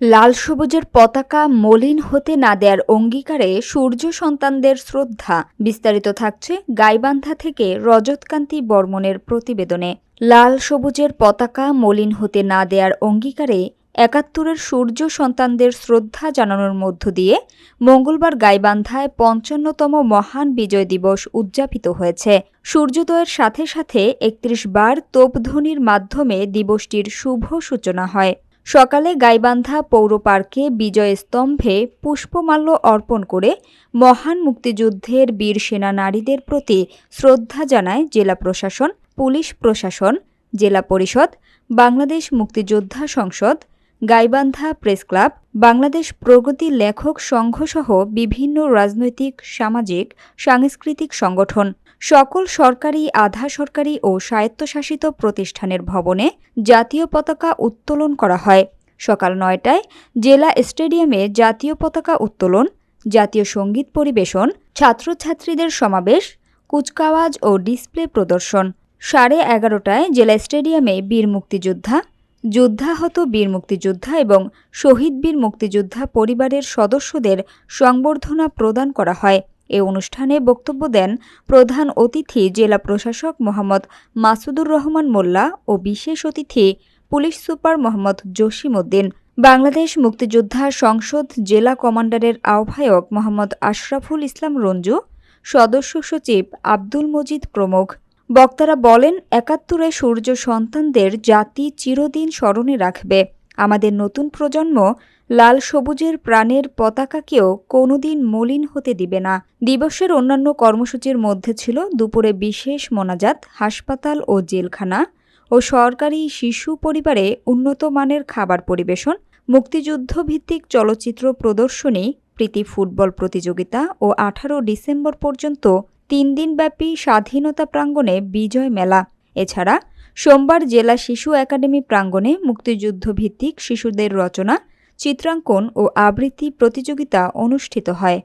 লাল সবুজের পতাকা মলিন হতে না দেয়ার অঙ্গীকারে সূর্য সন্তানদের শ্রদ্ধা। বিস্তারিত থাকছে গাইবান্ধা থেকে রজতকান্তি বর্মনের প্রতিবেদনে। লাল সবুজের পতাকা মলিন হতে না দেয়ার অঙ্গীকারে একাত্তরের সূর্য সন্তানদের শ্রদ্ধা জানানোর মধ্য দিয়ে মঙ্গলবার গাইবান্ধায় পঞ্চান্নতম মহান বিজয় দিবস উদযাপিত হয়েছে। সূর্যোদয়ের সাথে সাথে একত্রিশ বার তোপধ্বনির মাধ্যমে দিবসটির শুভ সূচনা হয়। সকালে গাইবান্ধা পৌর পার্কে বিজয় স্তম্ভে পুষ্পমাল্য অর্পণ করে মহান মুক্তিযুদ্ধের বীর সেনা নারীদের প্রতি শ্রদ্ধা জানায় জেলা প্রশাসন, পুলিশ প্রশাসন, জেলা পরিষদ, বাংলাদেশ মুক্তিযোদ্ধা সংসদ, গাইবান্ধা প্রেস ক্লাব, বাংলাদেশ প্রগতি লেখক সংঘসহ বিভিন্ন রাজনৈতিক, সামাজিক, সাংস্কৃতিক সংগঠন। সকল সরকারি, আধা সরকারি ও স্বায়ত্তশাসিত প্রতিষ্ঠানের ভবনে জাতীয় পতাকা উত্তোলন করা হয়। সকাল নয়টায় জেলা স্টেডিয়ামে জাতীয় পতাকা উত্তোলন, জাতীয় সংগীত পরিবেশন, ছাত্রছাত্রীদের সমাবেশ, কুচকাওয়াজ ও ডিসপ্লে প্রদর্শন। সাড়ে এগারোটায় জেলা স্টেডিয়ামে বীর মুক্তিযোদ্ধা, যুদ্ধাহত বীর মুক্তিযোদ্ধা এবং শহীদ বীর মুক্তিযোদ্ধা পরিবারের সদস্যদের সংবর্ধনা প্রদান করা হয়। এ অনুষ্ঠানে বক্তব্য দেন প্রধান অতিথি জেলা প্রশাসক মোহাম্মদ মাসুদুর রহমান মোল্লা ও বিশেষ অতিথি পুলিশ সুপার মোহাম্মদ জসিম উদ্দিন। বাংলাদেশ মুক্তিযোদ্ধা সংসদ জেলা কমান্ডারের আহ্বায়ক মোহাম্মদ আশরাফুল ইসলাম রঞ্জু, সদস্য সচিব আব্দুল মজিদ প্রমুখ। বক্তারা বলেন, একাত্তরে সূর্য সন্তানদের জাতি চিরদিন স্মরণে রাখবে। আমাদের নতুন প্রজন্ম লাল সবুজের প্রাণের পতাকাকেও কোনোদিন মলিন হতে দিবে না। দিবসের অন্যান্য কর্মসূচির মধ্যে ছিল দুপুরে বিশেষ মোনাজাত, হাসপাতাল ও জেলখানা ও সরকারি শিশু পরিবারে উন্নত মানের খাবার পরিবেশন, মুক্তিযুদ্ধভিত্তিক চলচ্চিত্র প্রদর্শনী, প্রীতি ফুটবল প্রতিযোগিতা ও আঠারো ডিসেম্বর পর্যন্ত তিন দিনব্যাপী স্বাধীনতা প্রাঙ্গণে বিজয় মেলা। এছাড়া সোমবার জেলা শিশু একাডেমি প্রাঙ্গণে মুক্তিযুদ্ধ ভিত্তিক শিশুদের রচনা, চিত্রাঙ্কন ও আবৃত্তি প্রতিযোগিতা অনুষ্ঠিত হয়।